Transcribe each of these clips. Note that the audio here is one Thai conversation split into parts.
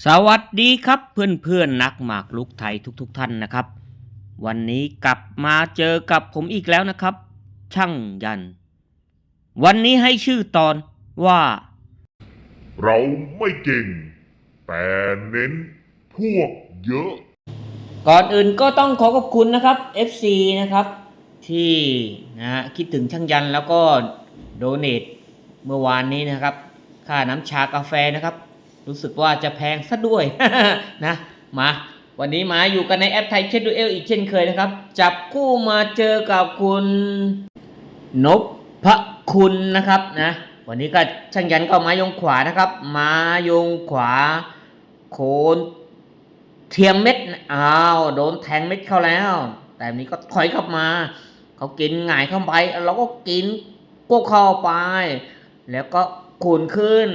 สวัสดีครับเพื่อนเพื่อนๆนักหมากลุกไทยทุกๆทท่านนะครับ วันนี้กลับมาเจอกับผมอีกแล้วนะครับ ช่างยัน วันนี้ให้ชื่อตอนว่า เราไม่เก่ง แต่เน้นพวกเยอะ ก่อนอื่นก็ต้องขอขอบคุณนะครับ FC นะครับ ที่นะฮะคิดถึงช่างยันแล้วก็โดเนทเมื่อวานนี้นะครับ ค่าน้ำชากาแฟนะครับ รู้สึกว่าจะแพงซะด้วยนะมาวันนี้มาอยู่กันในแอปไทยเช็ดดูเอลอีกเช่นเคยนะครับ จับคู่มาเจอกับคุณนพพระคุณนะครับนะวันนี้ก็ช่างยันก็มายงขวานะครับ มายงขวา โคนเทียมเม็ดอ้าวโดนแทงเม็ดเข้าแล้ว แต่นนี้ก็ถอยเข้ามา เขากินหงายเข้าไปเราก็กินกวเข้าไป แล้วก็ขุนขึ้น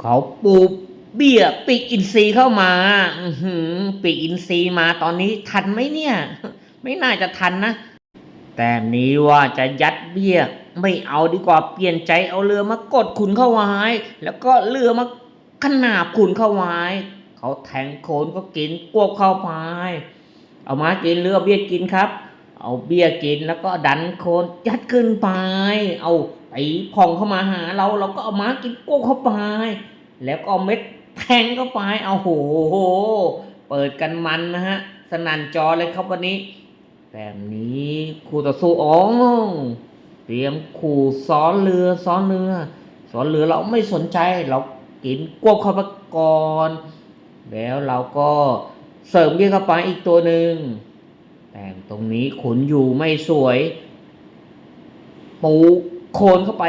เขาปูเบี้ยปีกอินทรีเข้ามาอืปีกอินทรีมาตอนนี้ทันไหมเนี่ย ไม่น่าจะทันนะ แต่นี้ว่าจะยัดเบี้ย ไม่เอาดีกว่าเปลี่ยนใจเอาเรือมากดขุนเข้าไว้ แล้วก็เรือมาขนาบขุนเข้าไว้ เขาแทงโคนก็กินกวบเข้าไป เอามากินเรือเบี้ยกินครับ เอาเบี้ยกินแล้วก็ดันโคนยัดขึ้นไป เอา ไอ้พองเข้ามาหาเราเราก็เอามากินกวบเข้าไป แล้วก็เอาเม็ดแทงเข้าไปเอาโหเปิดกันมันนะฮะ สนั่นจอเลยครับวันนี้ แบบนี้ครูต่อสู้อ๋อเตรียมขู่ซ้อนเรือซ้อนเรือซ้อนเรือเราไม่สนใจเรากินกวบเข้าไปก่อนแล้วเราก็เสริมเบี้ยเข้าไปอีกตัวหนึ่งแต่ตรงนี้ขุนอยู่ไม่สวย ปู โคนเข้าไป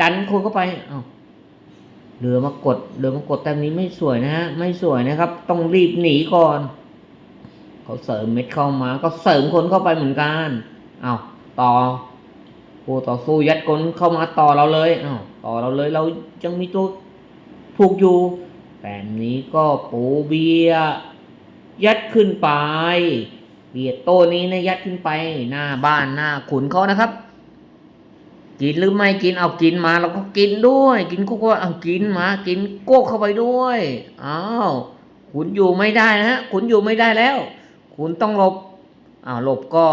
ดันโคนเข้าไปเอา้าเรือมากดเรือมากดแต้มนี้ไม่สวยนะฮะไม่สวยนะครับ ต้องรีบหนีก่อน เขาเสริมเม็ดเข้ามา ก็เสริมคนเข้าไปเหมือนกันเอาต่อผู้ต่อสู้ยัดคนเข้ามาต่อเราเลยเอาต่อเราเลยเรายังมีตัวผูกอยู่แบบนี้ก็ปูเบียยัดขึ้นไปเบียร์โต้นี้นะยัดขึ้นไปหน้าบ้านหน้าขุนเขานะครับ กินหรือไม่กินเอากินมาเราก็กินด้วย กินก็ว่าเอากินมากินโก้เข้าไปด้วยอ้าวขุนอยู่ไม่ได้นะฮะขุนอยู่ไม่ได้แล้ว คุณต้องหลบอ้าวหลบก็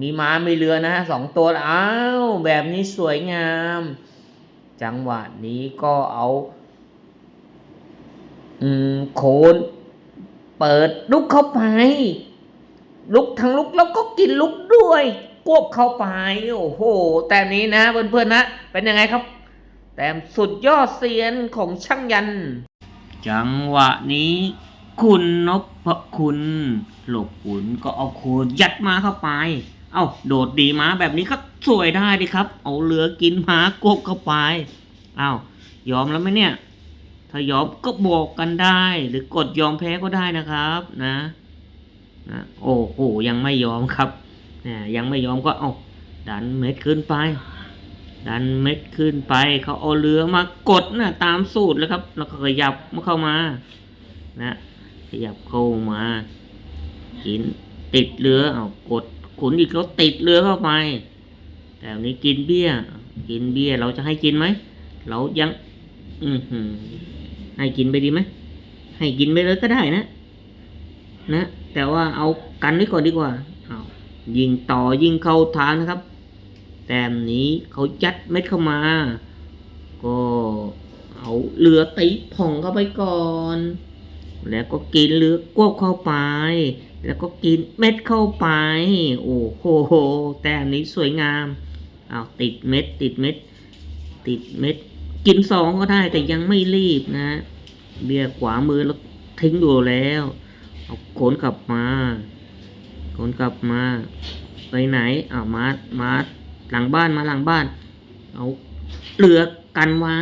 มีม้ามีเรือนะฮะสองตัวอ้าวแบบนี้สวยงาม จังหวะนี้ก็เอา อืมโคนเปิดลุกเข้าไปลุกทั้งลุกแล้วก็กินลุกด้วย กวบเข้าไป โอ้โห แต่นี้นะเพื่อนๆนะ เป็นยังไงครับ แต้มสุดยอดเซียนของช่างยัน จังหวะนี้ คุณนพคุณหลบขุนก็เอาโคยัดมาเข้าไป เอา้าโดดดีมาแบบนี้ก็สวยได้ดิครับ เอาเรือกินมากบเข้าไปเอา้ายอมแล้วไหมเนี่ย ถ้ายอมก็บอกกันได้ หรือกดยอมแพ้ก็ได้นะครับนะนะโอ้โหยังไม่ยอมครับ นะยังไม่ยอมก็เอาดันเม็ดขึ้นไป ดันเม็ดขึ้นไป เขาเอาเรือมากดนะตามสูตรเลยครับ แล้วก็ขยับมาเข้ามานะขยับเข้ามากินติดเรือเอากดขุนอีกแล้วติดเรือเข้าไป แต่อันนี้กินเบี้ย กินเบี้ยเราจะให้กินไหมเรายัง อือหือให้กินไปดีไหมให้กินไปเลยก็ได้นะ นะ แต่ว่าเอากันไว้ก่อนดีกว่าเอา ยิงต่อยิงเข้าทางนะครับ แต้มนี้เขายัดเม็ดเข้ามา ก็เอาเรือตีผ่องเข้าไปก่อน แล้วก็กินเรือกวบเข้าไป แล้วก็กินเม็ดเข้าไป โอ้โห แต้มนี้สวยงามเอาติดเม็ด ติดเม็ด ติดเม็ด กินสองก็ได้แต่ยังไม่รีบนะ เบียร์ขวามือแล้วทิ้งอยู่แล้ว เอาขนกลับมา ขนกลับมา ไปไหนอ้าวมามาหลังบ้านมาหลังบ้าน เอาเรือกันไว้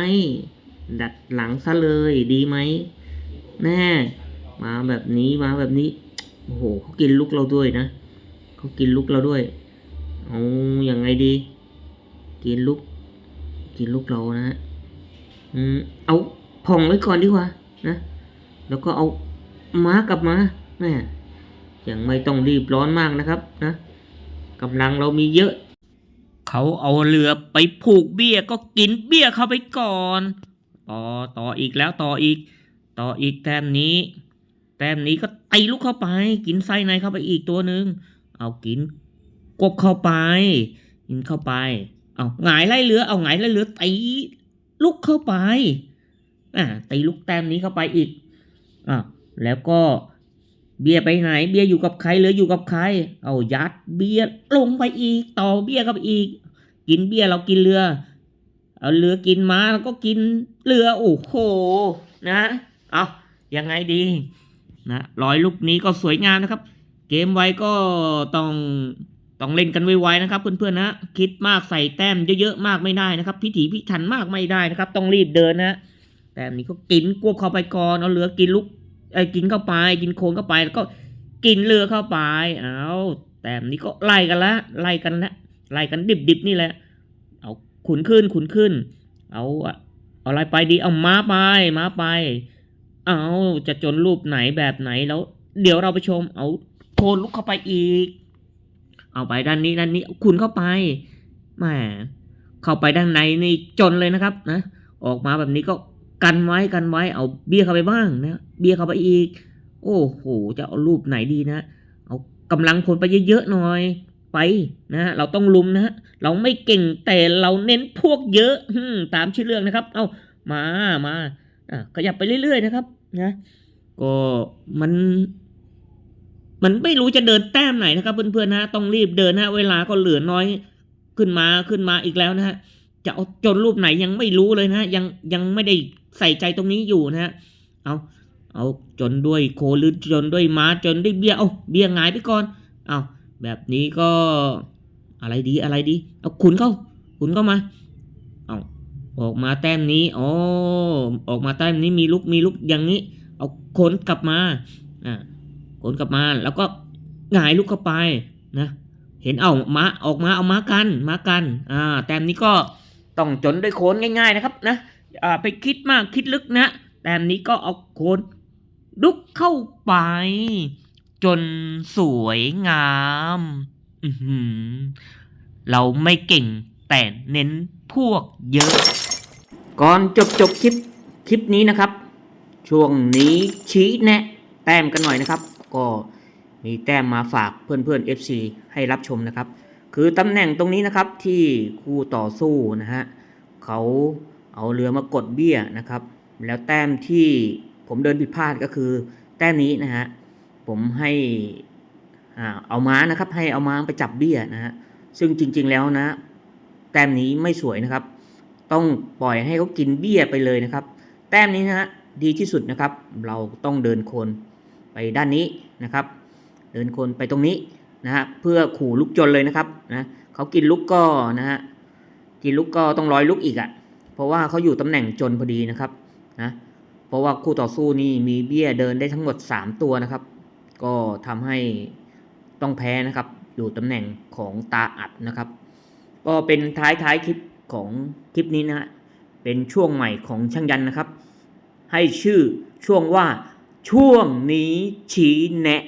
ดัดหลังซะเลยดีไหม แน่ มาแบบนี้มาแบบนี้ โอ้โหเขากินลูกเราด้วยนะเขากินลูกเราด้วยเอาอย่างไงดี กินลูก กินลูกเรานะฮะอืมเอาผ่องไว้ก่อนดีกว่านะ แล้วก็เอาม้ากลับมาแม่ ยังไม่ต้องรีบร้อนมากนะครับนะกำลังเรามีเยอะ เขาเอาเรือไปผูกเบี้ยก็กินเบี้ยเข้าไปก่อน ต่อต่ออีกแล้วต่ออีก ต่ออีกแต้มนี้ แต้มนี้ก็ตีลูกเข้าไป กินไส้ในเข้าไปอีกตัวหนึ่งเอากินกบเข้าไป กินเข้าไป เอาหงายไล่เรือ เอาหงายไล่เรือตีลูกเข้าไปอ่าตีลูกแต้มนี้เข้าไปอีกอ่าแล้วก็ เบียร์ไปไหน เบียร์อยู่กับใครเหลืออยู่กับใคร เอายัดเบียร์ลงไปอีก ต่อเบียร์เข้าไปอีก กินเบียร์เรากินเรือ เอาเรือกินม้าแล้วก็กินเรือโอ้โหนะ เอายังไงดีนะร้อยลูกนี้ก็สวยงามนะครับ เกมไวก็ต้องต้องเล่นกันไวๆนะครับเพื่อนๆนะคิดมากใส่แต้มเยอะๆมากไม่ได้นะครับ พิถีพิถันมากไม่ได้นะครับ ต้องรีบเดินนะแต้มนี้ก็กินกวบเข้าไปก่อนเอาเหลือกินลูก ไอ้กินเข้าไป กินโคนเข้าไปแล้วก็กินเรือเข้าไป เอาแต้มนี้ก็ไล่กันละไล่กันละไล่กันดิบๆนี่แหละ เอาขุนขึ้นขุนขึ้น เอาอะเอาอะไรไปดีเอาม้าไปม้าไป เอาจะจนรูปไหนแบบไหนแล้ว เดี๋ยวเราไปชม เอาโคนลุกเข้าไปอีก เอาไปด้านนี้ด้านนี้คุณเข้าไปแหมเข้าไปด้านในนี่จนเลยนะครับนะออกมาแบบนี้ก็ กันไว้กันไว้เอาเบี้ยเข้าไปบ้างนะเบี้ยเข้าไปอีก โอ้โหจะเอารูปไหนดีนะ เอากำลังคนไปเยอะๆหน่อยไปนะเราต้องลุมนะเราไม่เก่งแต่เราเน้นพวกเยอะอืตามชื่อเรื่องนะครับ เอามามาขยับไปเรื่อยๆนะครับนะก็มัน มันไม่รู้จะเดินแต้มไหนนะครับ เพื่อนๆนะต้องรีบเดินนะเวลาก็เหลือน้อยขึ้นมาขึ้นมาอีกแล้วนะฮะ จะเอาจนรูปไหนยังไม่รู้เลยนะยังยังไม่ได้ใส่ใจตรงนี้อยู่นะฮะเอาเอาจนด้วยโคหรือจนด้วยม้าจนด้วยเบี้ยเอาเบี้ยหงายไปก่อนเอาแบบนี้ก็อะไรดีอะไรดีเอาขุนเข้าขุนเข้ามาเอาออกมาแต้มนี้อ๋อออกมาแต้มนี้มีลุกมีลุกอย่างนี้ เอาโคนกลับมาอ่าโคนกลับมาแล้วก็หงายลุกเข้าไปนะเห็นเอาม้าออกมาเอาม้ากันม้ากันอ่าแต้มนี้ก็ ต้องจนด้วยโคนง่ายๆนะครับนะไปคิดมากคิดลึกนะแต้มนี้ก็เอาโคนลุกเข้าไป จนสวยงามเราไม่เก่งแต่เน้นพวกเยอะ ก่อนจบจบคลิปคลิปนี้นะครับ ช่วงนี้ชี้แนะแต้มกันหน่อยนะครับ ก็มีแต้มมาฝากเพื่อนๆ FC ให้รับชมนะครับ คือตำแหน่งตรงนี้นะครับที่คู่ต่อสู้นะฮะเขาเอาเรือมากดเบี้ยนะครับ แล้วแต้มที่ผมเดินผิดพลาดก็คือ แต้มนี้นะฮะผมให้อ่าเอาม้านะครับ ให้เอาม้าไปจับเบี้ยนะฮะซึ่งจริง ๆแล้วนะ แต้มนี้ไม่สวยนะครับ ต้องปล่อยให้เขากินเบี้ยไปเลยนะครับ แต้มนี้นะฮะดีที่สุดนะครับ เราต้องเดินคนไปด้านนี้นะครับ เดินคนไปตรงนี้ นะฮะเพื่อขู่ลูกจนเลยนะครับนะเขากินลูกก็นะฮะกินลูกก็ต้องร้อยลูกอีกอะ่ะ เพราะว่าเขาอยู่ตำแหน่งจนพอดีนะครับนะเพราะว่าคู่ต่อสู้นี่มีเบี้ยเดินได้ทั้งหมด 3 ตัวนะครับ ก็ทำให้ต้องแพ้นะครับ อยู่ตำแหน่งของตาอัดนะครับ ก็เป็นท้ายท้ายคลิปของคลิปนี้นะฮะเป็นช่วงใหม่ของช่างยันนะครับ ให้ชื่อช่วงว่าช่วงนี้ชี้แนะ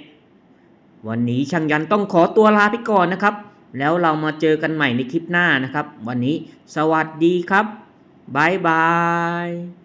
วันนี้ช่างยันต้องขอตัวลาไปก่อนนะครับ แล้วเรามาเจอกันใหม่ในคลิปหน้านะครับ วันนี้สวัสดีครับบายบาย